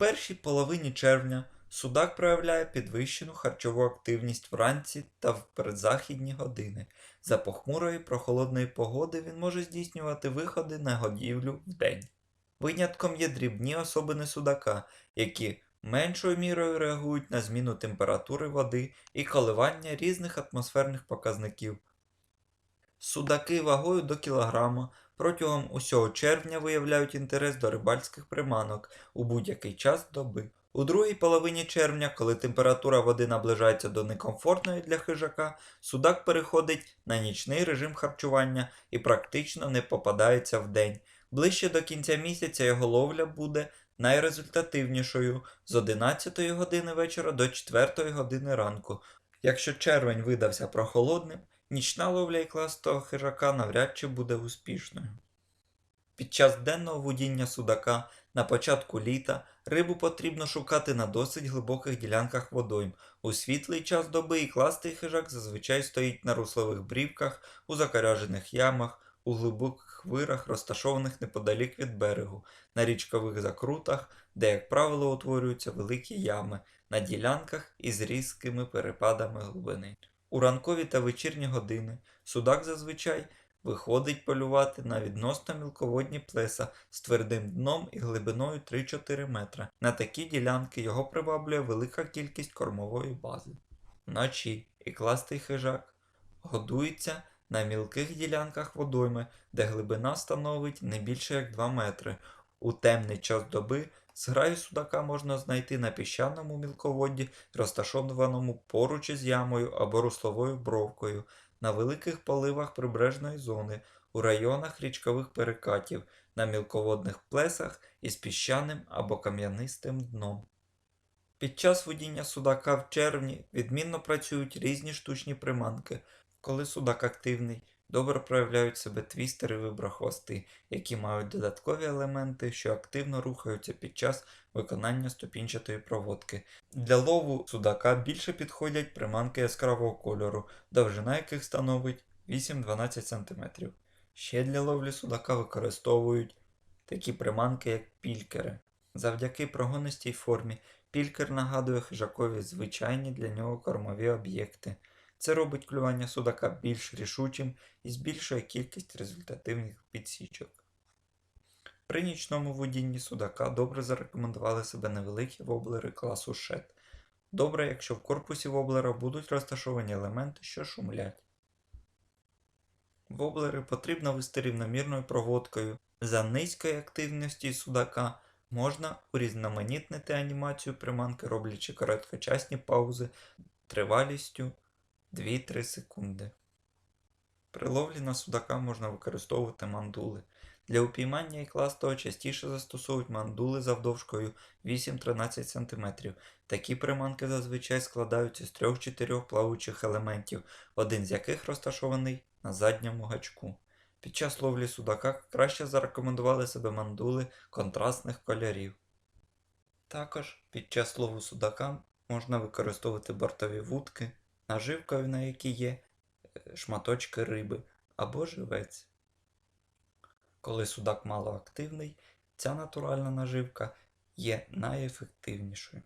першій половині червня судак проявляє підвищену харчову активність вранці та в передзахідні години. За похмурої прохолодної погоди він може здійснювати виходи на годівлю вдень. Винятком є дрібні особини судака, які меншою мірою реагують на зміну температури води і коливання різних атмосферних показників. Судаки вагою до кілограма протягом усього червня виявляють інтерес до рибальських приманок у будь-який час доби. У другій половині червня, коли температура води наближається до некомфортної для хижака, судак переходить на нічний режим харчування і практично не попадається в день. Ближче до кінця місяця його ловля буде найрезультативнішою з 11 години вечора до 4 години ранку. Якщо червень видався прохолодним, нічна ловля ікластого хижака навряд чи буде успішною. Під час денного водіння судака на початку літа рибу потрібно шукати на досить глибоких ділянках водойм. У світлий час доби ікластий хижак зазвичай стоїть на руслових брівках, у закаряжених ямах, у глибоких вирах, розташованих неподалік від берегу, на річкових закрутах, де, як правило, утворюються великі ями, на ділянках із різкими перепадами глибини. У ранкові та вечірні години судак зазвичай виходить полювати на відносно мілководні плеса з твердим дном і глибиною 3-4 метра. На такі ділянки його приваблює велика кількість кормової бази. Вночі ікластий хижак годується на мілких ділянках водойми, де глибина становить не більше як 2 метри. У темний час доби зграю судака можна знайти на піщаному мілководді, розташованому поруч із ямою або русловою бровкою, на великих поливах прибережної зони, у районах річкових перекатів, на мілководних плесах із піщаним або кам'янистим дном. Під час водіння судака в червні відмінно працюють різні штучні приманки. Коли судак активний, добре проявляють себе твістери виброхвости, які мають додаткові елементи, що активно рухаються під час виконання ступінчатої проводки. Для лову судака більше підходять приманки яскравого кольору, довжина яких становить 8-12 см. Ще для ловлі судака використовують такі приманки, як пількери. Завдяки прогонистій формі пількер нагадує хижакові звичайні для нього кормові об'єкти. Це робить клювання судака більш рішучим і збільшує кількість результативних підсічок. При нічному водінні судака добре зарекомендували себе невеликі воблери класу шет. Добре, якщо в корпусі воблера будуть розташовані елементи, що шумлять. Воблери потрібно вести рівномірною проводкою. За низької активності судака можна урізноманітнити анімацію приманки, роблячи короткочасні паузи тривалістю 2-3 секунди. При ловлі на судака можна використовувати мандули. Для упіймання ікластого частіше застосовують мандули завдовжкою 8-13 см. Такі приманки зазвичай складаються з 3-4 плаваючих елементів, один з яких розташований на задньому гачку. Під час ловлі судака краще зарекомендували себе мандули контрастних кольорів. Також під час лову судака можна використовувати бортові вудки, наживкою на якій є е, шматочки риби або живець. Коли судак малоактивний, ця натуральна наживка є найефективнішою.